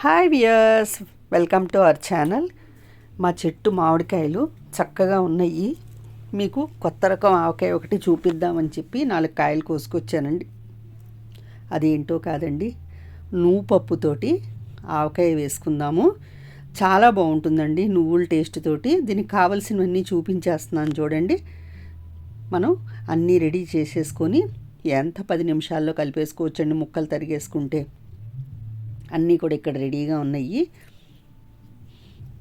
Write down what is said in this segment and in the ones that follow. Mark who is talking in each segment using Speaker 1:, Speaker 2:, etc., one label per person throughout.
Speaker 1: Hi viewers welcome to our channel. మా చెట్టు మామిడికాయలు చక్కగా ఉన్నాయి. మీకు కొత్త రకం ఆవకాయ ఒకటి చూపిద్దామని చెప్పి నాలుగు కాయలు కోసుకొచ్చానండి. అదేంటో కాదండి నువ్వు పప్పుతోటి ఆవకాయ వేసుకుందాము. చాలా బాగుంటుందండి నువ్వుల టేస్ట్ తోటి. దీనికి కావలసినవన్నీ చూపించేస్తున్నాను చూడండి. మనం అన్నీ రెడీ చేసేసుకొని ఎంత పది నిమిషాల్లో కలిపేసుకోవచ్చండి ముక్కలు తరిగేసుకుంటే. అన్నీ కూడా ఇక్కడ రెడీగా ఉన్నాయి.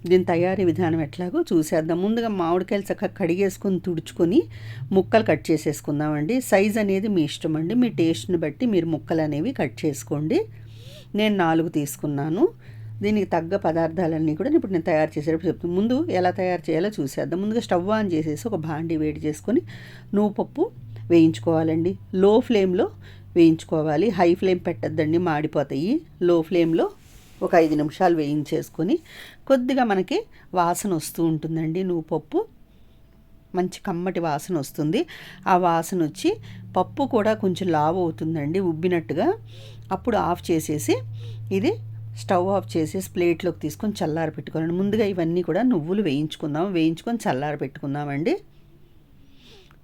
Speaker 1: దీని తయారీ విధానం ఎట్లాగో చూసేద్దాం. ముందుగా మామిడికాయలు చక్కగా కడిగేసుకొని తుడుచుకొని ముక్కలు కట్ చేసేసుకుందామండి. సైజ్ అనేది మీ ఇష్టం అండి. మీ టేస్ట్ని బట్టి మీరు ముక్కలు అనేవి కట్ చేసుకోండి. నేను నాలుగు తీసుకున్నాను. దీనికి తగ్గ పదార్థాలన్నీ కూడా ఇప్పుడు నేను తయారు చేసేటప్పుడు చెప్తాను ముందు ఎలా తయారు చేయాలో చూసేద్దాం. ముందుగా స్టవ్ ఆన్ చేసేసి ఒక భాండి వేడి చేసుకొని నువ్వు పప్పు వేయించుకోవాలండి. లో ఫ్లేమ్లో వేయించుకోవాలి. హై ఫ్లేమ్ పెట్టద్దండి మాడిపోతాయి. లో ఫ్లేమ్లో ఒక ఐదు నిమిషాలు వేయించేసుకొని కొద్దిగా మనకి వాసన వస్తూ ఉంటుందండి. నువ్వు పప్పు మంచి కమ్మటి వాసన వస్తుంది. ఆ వాసన వచ్చి పప్పు కూడా కొంచెం లావు అవుతుందండి ఉబ్బినట్టుగా. అప్పుడు ఆఫ్ చేసేసి ఇది స్టవ్ ఆఫ్ చేసేసి ప్లేట్లోకి తీసుకొని చల్లారి పెట్టుకోవాలండి ముందుగా ఇవన్నీ కూడా నువ్వులు వేయించుకుందాం. వేయించుకొని చల్లారి పెట్టుకుందామండి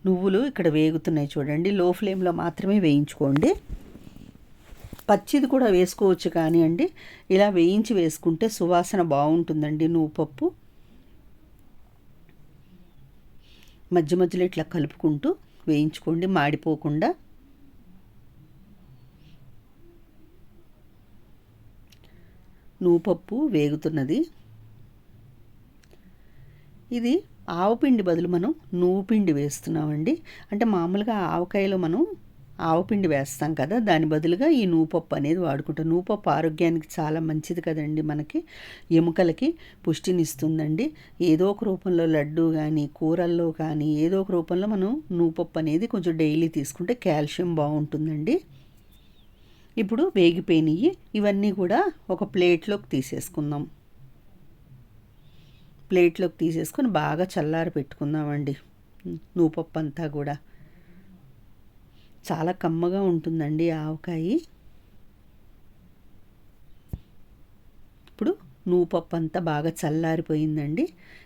Speaker 1: నువ్వులు ఇక్కడ వేగుతున్నాయి చూడండి. లో ఫ్లేమ్లో మాత్రమే వేయించుకోండి. పచ్చిది కూడా వేసుకోవచ్చు కానీ అండి. ఇలా వేయించి వేసుకుంటే సువాసన బాగుంటుందండి నువ్వు పప్పు మధ్య మధ్యలో ఇట్లా కలుపుకుంటూ వేయించుకోండి. మాడిపోకుండా. నువ్వు పప్పు వేగుతున్నది. ఇది ఆవపిండి బదులు మనం నువ్వు పిండి వేస్తున్నామండి. అంటే మామూలుగా ఆవకాయలో మనం ఆవపిండి వేస్తాం కదా దాని బదులుగా ఈ నూపప్పు అనేది వాడుకుంటాం. నూపప్పు ఆరోగ్యానికి చాలా మంచిది కదండి మనకి ఎముకలకి పుష్టినిస్తుందండి. ఏదో ఒక రూపంలో లడ్డు కానీ కూరల్లో కానీ ఏదో ఒక రూపంలో మనం నువ్వుపప్పు అనేది కొంచెం డైలీ తీసుకుంటే కాల్షియం బాగుంటుందండి. ఇప్పుడు వేగిపోయినాయి ఇవన్నీ కూడా ఒక ప్లేట్లోకి తీసేసుకుందాం. ప్లేట్లోకి తీసేసుకొని బాగా చల్లారి పెట్టుకుందామండి. నూపప్పు అంతా కూడా. చాలా కమ్మగా ఉంటుందండి ఆవకాయ. ఇప్పుడు నూపప్పు అంతా బాగా చల్లారిపోయిందండి.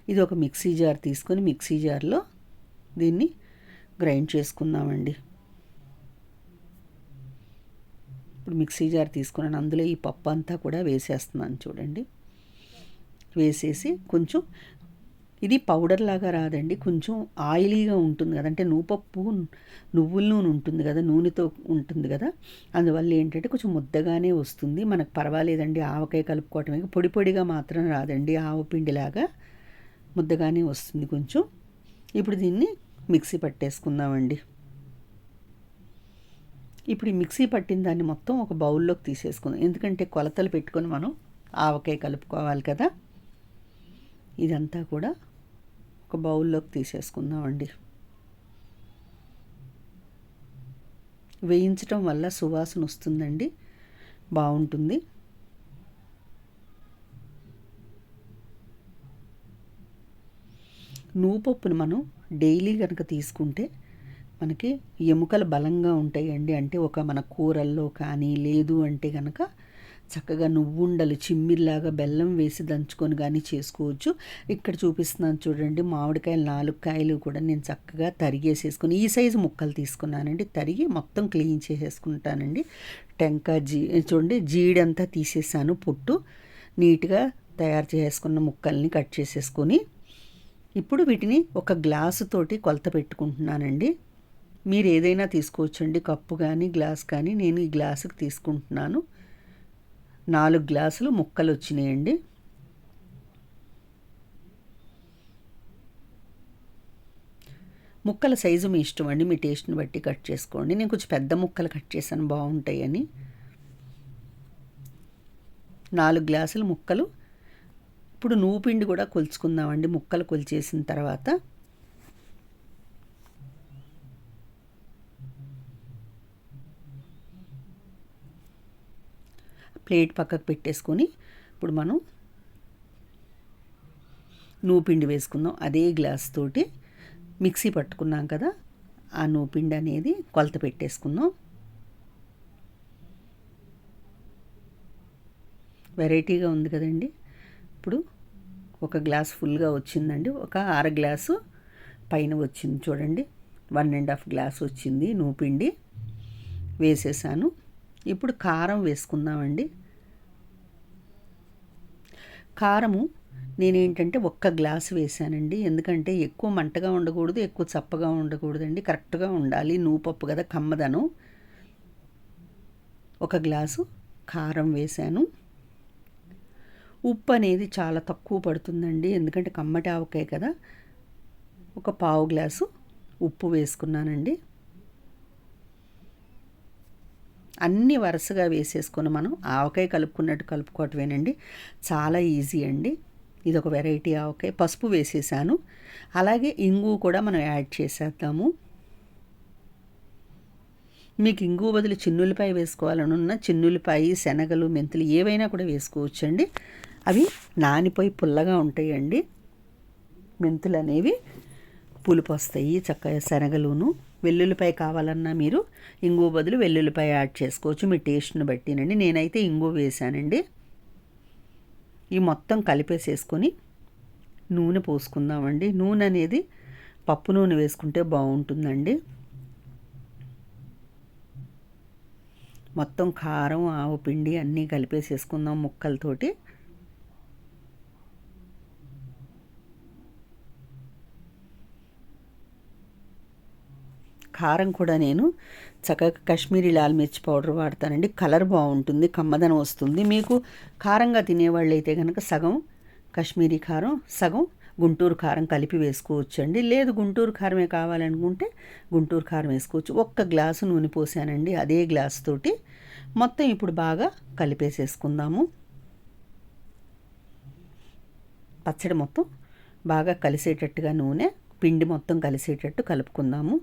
Speaker 1: ఇది ఒక మిక్సీ జార్ తీసుకొని మిక్సీ జార్లో దీన్ని గ్రైండ్ చేసుకుందామండి. ఇప్పుడు మిక్సీ జార్ తీసుకున్నాను. అందులో ఈ పప్పు అంతా కూడా వేసేస్తున్నాను చూడండి. వేసేసి కొంచెం ఇది పౌడర్ లాగా రాదండి. కొంచెం ఆయిలీగా ఉంటుంది కదా అంటే నూపప్పు నువ్వుల నూనె ఉంటుంది కదా నూనెతో ఉంటుంది కదా. అందువల్ల ఏంటంటే కొంచెం ముద్దగానే వస్తుంది. మనకు పర్వాలేదండి ఆవకాయ కలుపుకోవటమే. పొడి పొడిగా మాత్రం రాదండి ఆవపిండిలాగా ముద్దగానే వస్తుంది కొంచెం. ఇప్పుడు దీన్ని మిక్సీ పట్టేసుకుందామండి. ఇప్పుడు ఈ మిక్సీ పట్టిన దాన్ని మొత్తం ఒక బౌల్లోకి తీసేసుకుందాం. ఎందుకంటే కొలతలు పెట్టుకొని మనం ఆవకాయ కలుపుకోవాలి కదా. ఇదంతా కూడా ఒక బౌల్లోకి తీసేసుకుందామండి. వేయించటం వల్ల సువాసన వస్తుందండి. బాగుంటుంది. నూపప్పును మనం డైలీ కనుక తీసుకుంటే మనకి ఎముకలు బలంగా ఉంటాయండి. అంటే ఒక మన కూరల్లో కానీ లేదు అంటే కనుక చక్కగా నువ్వుండలు చిమ్మిరిలాగా బెల్లం వేసి దంచుకొని కానీ చేసుకోవచ్చు. ఇక్కడ చూపిస్తున్నాను చూడండి మామిడికాయలు నాలుగు కాయలు కూడా నేను చక్కగా తరిగేసేసుకుని ఈ సైజు ముక్కలు తీసుకున్నానండి. తరిగి మొత్తం క్లీన్ చేసేసుకుంటానండి. టెంకాయ జీ చూడండి జీడంతా తీసేసాను పొట్టు. నీట్గా తయారు చేసుకున్న ముక్కల్ని కట్ చేసేసుకొని ఇప్పుడు వీటిని ఒక గ్లాసు తోటి కొలత పెట్టుకుంటున్నానండి. మీరు ఏదైనా తీసుకోవచ్చండి కప్పు కానీ గ్లాస్ కానీ నేను ఈ గ్లాసుకి తీసుకుంటున్నాను. నాలుగు గ్లాసులు ముక్కలు వచ్చినాయండి. ముక్కల సైజు మీ ఇష్టం అండి మీ టేస్ట్ని బట్టి కట్ చేసుకోండి. నేను కొంచెం పెద్ద ముక్కలు కట్ చేశాను బాగుంటాయని. నాలుగు గ్లాసులు ముక్కలు. ఇప్పుడు నువ్వు పిండి కూడా కొలుచుకుందామండి. ముక్కలు కొలిచేసిన తర్వాత ప్లేట్ పక్కకు పెట్టేసుకొని ఇప్పుడు మనం నూపిండి వేసుకుందాం. అదే గ్లాస్ తోటి మిక్సీ పట్టుకున్నాం కదా ఆ నూపిండి అనేది కొలత పెట్టేసుకుందాం. వెరైటీగా ఉంది కదండి. ఇప్పుడు ఒక గ్లాస్ ఫుల్గా వచ్చిందండి. ఒక అర గ్లాసు పైన వచ్చింది చూడండి. వన్ అండ్ హాఫ్ గ్లాస్ వచ్చింది నూపిండి. వేసేసాను. ఇప్పుడు కారం వేసుకుందామండి. కారము నేనేంటంటే ఒక్క గ్లాస్ వేసానండి. ఎందుకంటే ఎక్కువ మంటగా ఉండకూడదు ఎక్కువ చప్పగా ఉండకూడదండి. కరెక్ట్గా ఉండాలి. నూపప్పు కదా కమ్మదనం. ఒక గ్లాసు కారం వేశాను ఉప్పు అనేది చాలా తక్కువ పడుతుందండి. ఎందుకంటే కమ్మటి ఆవకాయ కదా. ఒక పావు గ్లాసు ఉప్పు వేసుకున్నానండి. అన్నీ వరుసగా వేసేసుకొని మనం ఆవకాయ కలుపుకున్నట్టు కలుపుకోవటమేనండి. చాలా ఈజీ అండి. ఇది ఒక వెరైటీ ఆవకాయ. పసుపు వేసేసాను. అలాగే ఇంగు కూడా మనం యాడ్ చేసేద్దాము. మీకు ఇంగు బదులు చిన్నులపాయ వేసుకోవాలని ఉన్న చిన్నులపాయ శనగలు మెంతులు ఏవైనా కూడా వేసుకోవచ్చండి. అవి నానిపోయి పుల్లగా ఉంటాయండి. మెంతులు అనేవి పులుపు వస్తాయి చక్కగా శనగలును. వెల్లుల్లిపాయ కావాలన్నా మీరు ఇంగు బదులు వెల్లుల్లిపాయ యాడ్ చేసుకోవచ్చు. మీ టేస్ట్ని బట్టినండి నేనైతే ఇంగు వేసానండి. ఈ మొత్తం కలిపేసేసుకొని నూనె పోసుకుందామండి. నూనె అనేది పప్పు నూనె వేసుకుంటే బాగుంటుందండి. మొత్తం కారం ఆవు పిండి అన్నీ కలిపేసేసుకుందాం ముక్కలతోటి. కారం కూడా నేను చక్కగా కాశ్మీరీ లాల్ మిర్చి పౌడర్ వాడతానండి. కలర్ బాగుంటుంది కమ్మదనం వస్తుంది. మీకు కారంగా తినేవాళ్ళు అయితే కనుక సగం కాశ్మీరీ కారం సగం గుంటూరు కారం కలిపి వేసుకోవచ్చు అండి లేదు గుంటూరు కారమే కావాలనుకుంటే గుంటూరు కారం వేసుకోవచ్చు. ఒక్క గ్లాసు నూనె పోసానండి అదే గ్లాస్ తోటి. మొత్తం ఇప్పుడు బాగా కలిపేసేసుకుందాము. పచ్చడి మొత్తం బాగా కలిసేటట్టుగా నూనె పిండి మొత్తం కలిసేటట్టు కలుపుకుందాము.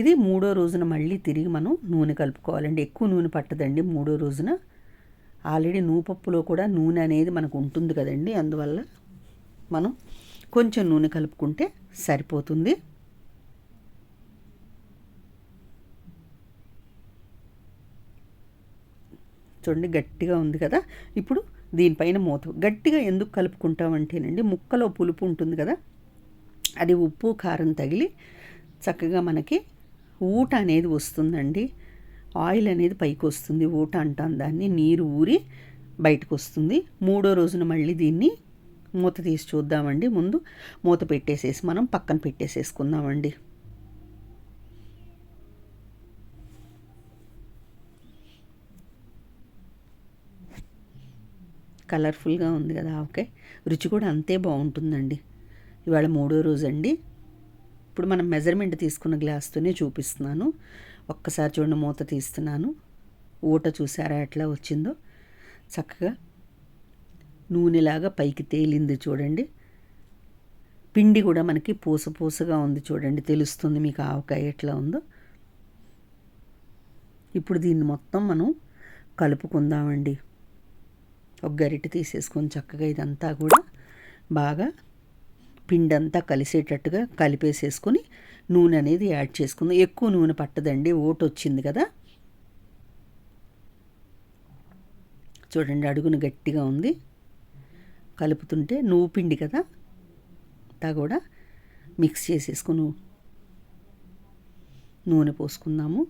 Speaker 1: ఇది మూడో రోజున మళ్ళీ తిరిగి మనం నూనె కలుపుకోవాలండి. ఎక్కువ నూనె పట్టదండి మూడో రోజున. ఆల్రెడీ నూపప్పులో కూడా నూనె అనేది మనకు ఉంటుంది కదండి. అందువల్ల మనం కొంచెం నూనె కలుపుకుంటే సరిపోతుంది. చూడండి గట్టిగా ఉంది కదా. ఇప్పుడు దీనిపైన మూత. గట్టిగా ఎందుకు కలుపుకుంటామంటేనండి ముక్కలో పులుపు ఉంటుంది కదా. అది ఉప్పు కారం తగిలి చక్కగా మనకి ఊట అనేది వస్తుందండి. ఆయిల్ అనేది పైకి వస్తుంది. ఊట అంటాం దాన్ని. నీరు ఊరి బయటకు వస్తుంది. మూడో రోజున మళ్ళీ దీన్ని మూత తీసి చూద్దామండి. ముందు మూత పెట్టేసేసి మనం పక్కన పెట్టేసేసుకుందామండి. కలర్ఫుల్గా ఉంది కదా. ఓకే. రుచి కూడా అంతే బాగుంటుందండి. ఇవాళ మూడో రోజు అండి ఇప్పుడు మనం మెజర్మెంట్ తీసుకున్న గ్లాస్తోనే చూపిస్తున్నాను. ఒక్కసారి చూడండి మూత తీస్తున్నాను. ఊట చూసారా ఎట్లా వచ్చిందో? చక్కగా నూనెలాగా పైకి తేలింది చూడండి. పిండి కూడా మనకి పూస పూసగా ఉంది చూడండి. తెలుస్తుంది మీకు ఆవకాయ ఎట్లా ఉందో. ఇప్పుడు దీన్ని మొత్తం మనం కలుపుకుందామండి. ఒక గరిటె తీసేసుకొని చక్కగా ఇదంతా కూడా బాగా పిండి అంతా కలిసేటట్టుగా కలిపేసేసుకొని నూనె అనేది యాడ్ చేసుకుందాం. ఎక్కువ నూనె పట్టదండి ఓటు వచ్చింది కదా. చూడండి అడుగున గట్టిగా ఉంది. కలుపుతుంటే నువ్వు పిండి కదా. అంతా కూడా మిక్స్ చేసేసుకుని నూనె పోసుకుందాము.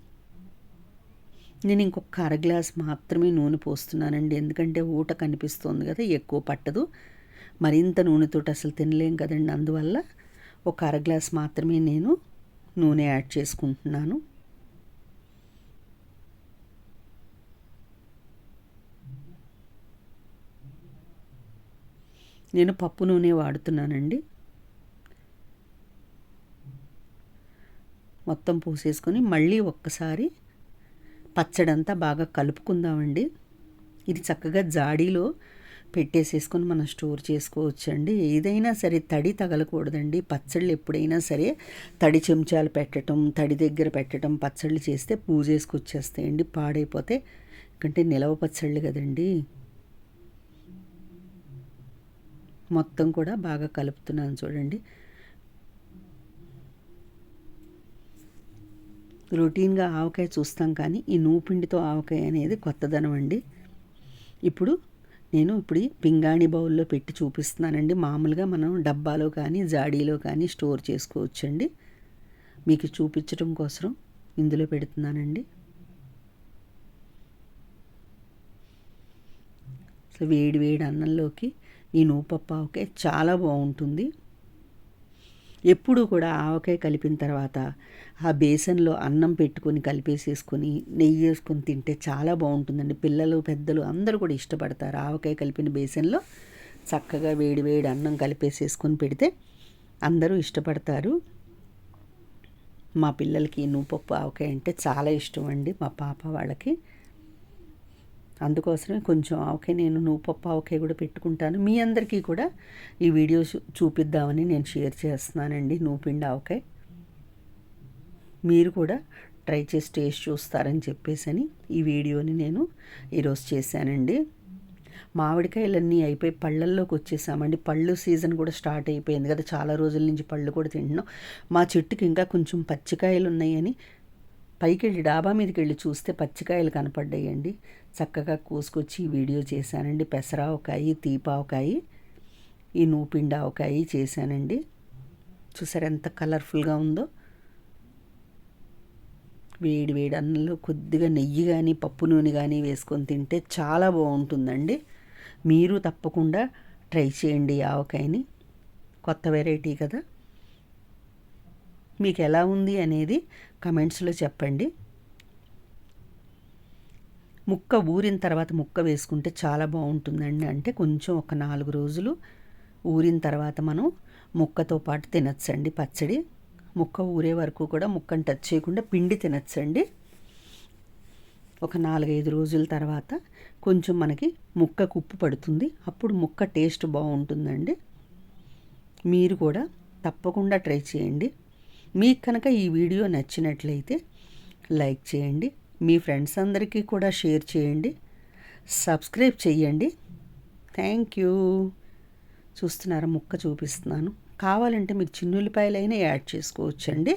Speaker 1: నేను ఇంకొక అర గ్లాస్ మాత్రమే నూనె పోస్తున్నానండి. ఎందుకంటే ఊట కనిపిస్తుంది కదా ఎక్కువ పట్టదు. మరింత నూనెతో అసలు తినలేం కదండి. అందువల్ల ఒక అర గ్లాస్ మాత్రమే నేను నూనె యాడ్ చేసుకుంటున్నాను. నేను పప్పు నూనె వాడుతున్నానండి. మొత్తం పోసేసుకొని మళ్ళీ ఒక్కసారి పచ్చడంతా బాగా కలుపుకుందామండి. ఇది చక్కగా జాడీలో పెట్టేసేసుకొని మనం స్టోర్ చేసుకోవచ్చండి. ఏదైనా సరే తడి తగలకూడదండి. పచ్చళ్ళు ఎప్పుడైనా సరే తడి చెంచాలు పెట్టడం తడి దగ్గర పెట్టడం పచ్చళ్ళు చేస్తే పూజేసుకొచ్చేస్తాయండి పాడైపోతే ఎందుకంటే నిలవ పచ్చళ్ళు కదండి. మొత్తం కూడా బాగా కలుపుతున్నాను చూడండి. రొటీన్గా ఆవకాయ చూస్తాం కానీ ఈ నూపిండితో ఆవకాయ అనేది కొత్తదనం అండి. ఇప్పుడు నేను ఇప్పుడు పింగాణి బౌల్లో పెట్టి చూపిస్తున్నానండి. మామూలుగా మనం డబ్బాలో కానీ జాడీలో కానీ స్టోర్ చేసుకోవచ్చండి. మీకు చూపించడం కోసం ఇందులో పెడుతున్నానండి. సో వేడి వేడి అన్నంలోకి ఈ నూపప్ప ఆవకాయ చాలా బాగుంటుంది. ఎప్పుడూ కూడా ఆవకాయ కలిపిన తర్వాత ఆ బేసన్లో అన్నం పెట్టుకొని కలిపేసేసుకొని నెయ్యి వేసుకొని తింటే చాలా బాగుంటుందండి. పిల్లలు పెద్దలు అందరూ కూడా ఇష్టపడతారు ఆవకాయ కలిపిన బేసన్లో. చక్కగా వేడి వేడి అన్నం కలిపేసేసుకొని పెడితే అందరూ ఇష్టపడతారు. మా పిల్లలకి నూపప్పు ఆవకాయ అంటే చాలా ఇష్టం అండి. మా పాప వాళ్ళకి అందుకోసమే కొంచెం ఆవకాయ నేను నువ్వు పప్పు ఆవకాయ కూడా పెట్టుకుంటాను. మీ అందరికీ కూడా ఈ వీడియో చూపిద్దామని నేను షేర్ చేస్తున్నానండి నూపిండి ఆవకాయ. మీరు కూడా ట్రై చేసి టేస్ట్ చూస్తారని చెప్పేసి ఈ వీడియోని నేను ఈరోజు చేశానండి. మామిడికాయలన్నీ అయిపోయి పళ్ళల్లోకి వచ్చేసామండి. పళ్ళు సీజన్ కూడా స్టార్ట్ అయిపోయింది కదా. చాలా రోజుల నుంచి పళ్ళు కూడా తింటున్నాం. మా చెట్టుకి ఇంకా కొంచెం పచ్చికాయలు ఉన్నాయని పైకి వెళ్ళి డాబా మీదకి వెళ్ళి చూస్తే పచ్చికాయలు కనపడ్డాయండి. చక్కగా కోసుకొచ్చి వీడియో చేశానండి. పెసరావకాయి తీపావకాయి ఈ నూపిండావకాయి చేశానండి. చూసారు ఎంత కలర్ఫుల్గా ఉందో? వేడి వేడి అన్నంలో కొద్దిగా నెయ్యి కానీ పప్పు నూనె కానీ వేసుకొని తింటే చాలా బాగుంటుందండి. మీరు తప్పకుండా ట్రై చేయండి ఆవకాయని. కొత్త వెరైటీ కదా. మీకు ఎలా ఉంది అనేది కమెంట్స్లో చెప్పండి. ముక్క ఊరిన తర్వాత ముక్క వేసుకుంటే చాలా బాగుంటుందండి. అంటే కొంచెం ఒక నాలుగు రోజులు ఊరిన తర్వాత మనం ముక్కతో పాటు తినచ్చండి పచ్చడి. ముక్క ఊరే వరకు కూడా ముక్కను టచ్ చేయకుండా పిండి తినచ్చండి. ఒక నాలుగైదు రోజుల తర్వాత కొంచెం మనకి ముక్కకు ఉప్పు పడుతుంది. అప్పుడు ముక్క టేస్ట్ బాగుంటుందండి. మీరు కూడా తప్పకుండా ట్రై చేయండి. మీకు కనుక ఈ వీడియో నచ్చినట్లయితే లైక్ చేయండి. మీ ఫ్రెండ్స్ అందరికీ కూడా షేర్ చేయండి. సబ్స్క్రైబ్ చేయండి థ్యాంక్ యూ. చూస్తున్నారా ముక్క చూపిస్తున్నాను. కావాలంటే మీరు చిన్నుల్లిపాయలైనా యాడ్ చేసుకోవచ్చండి.